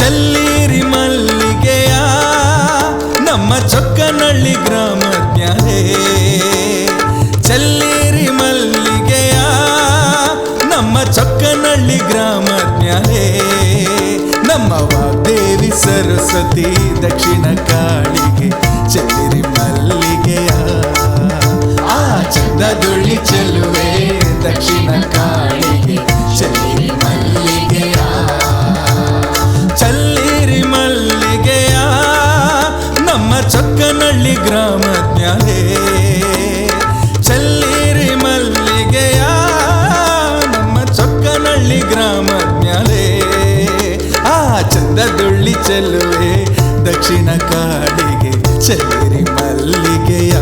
ಚಲ್ಲಿರಿ ಮಲ್ಲಿಗೆಯ, ನಮ್ಮ ಚೊಕ್ಕನಳ್ಳಿ ಗ್ರಾಮ ಜ್ಞಾನೆ ಚಲ್ಲೀರಿ ಮಲ್ಲಿಗೆಯ, ನಮ್ಮ ಚೊಕ್ಕನಳ್ಳಿ ಗ್ರಾಮಜ್ಞರೇ. ನಮ್ಮ ವಾಗ್ದೇವಿ ಸರಸ್ವತಿ ದಕ್ಷಿಣ ಕಾಳಿಗೆ ಚಲ್ಲಿರಿ ಮಲ್ಲಿಗೆಯ. ಆ ಚಂದದುಳ್ಳಿ ಚೆಲುವೆ ದಕ್ಷಿಣ ನಮ್ಮ ಗ್ರಾಮ ಜ್ಞಾನೆ ಚಲ್ಲಿರಿ ಮಲ್ಲಿಗೆಯ ನಮ್ಮ ಚೊಕ್ಕನಳ್ಳಿ ಜ್ಞಾನೆ ಆ ಚಂದದುಳ್ಳಿ ಚೆಲ್ಲುವೆ ದಕ್ಷಿಣ ಕಾಡಿಗೆ, ಚೆಲ್ಲಿರಿ ಮಲ್ಲಿಗೆಯ.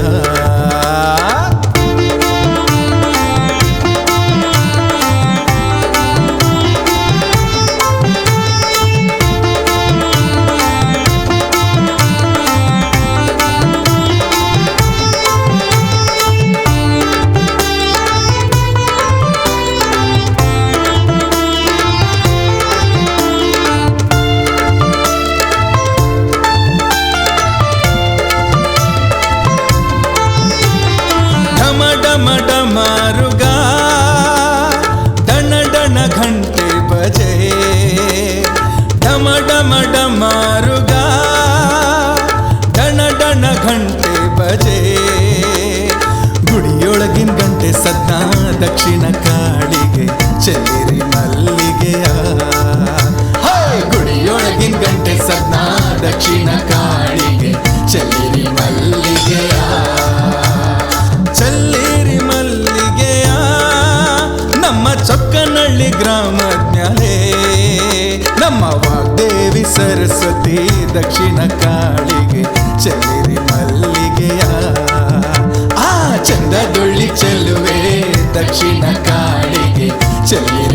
ಢಮ ಡಮಾರುಗ ಡಣ ಡಣ ಘಂಟೆ ಬಜೆ ಢಮ ಢಮ ಡಮಾರುಗ ಡಣ ಡಣ ಘಂಟೆ ಬಜೆ ಗುಡಿಯೊಳಗಿನ ಗಂಟೆ ಸದ್ದ ದಕ್ಷಿಣ ಕಾಳಿಗೆ ಚೆಲ್ಲಿರಿ ಗ್ರಾಮಜ್ಞರೇ ನಮ್ಮ ವಾಗ್ದೇವಿ ಸರಸ್ವತಿ ದಕ್ಷಿಣ ಕಾಳಿಗೆ ಚೆಲ್ಲಿರಿ ಮಲ್ಲಿಗೆಯ. ಆ ಚಂದದೊಳ್ಳಿ ಚೆಲ್ಲುವೆ ದಕ್ಷಿಣ ಕಾಳಿಗೆ ಚೆಲ್ಲಿರಿ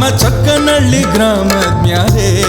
ನಮ್ಮ ಚೊಕ್ಕನಳ್ಳಿ ಗ್ರಾಮಜ್ಞರೇ ನಮ್ಮ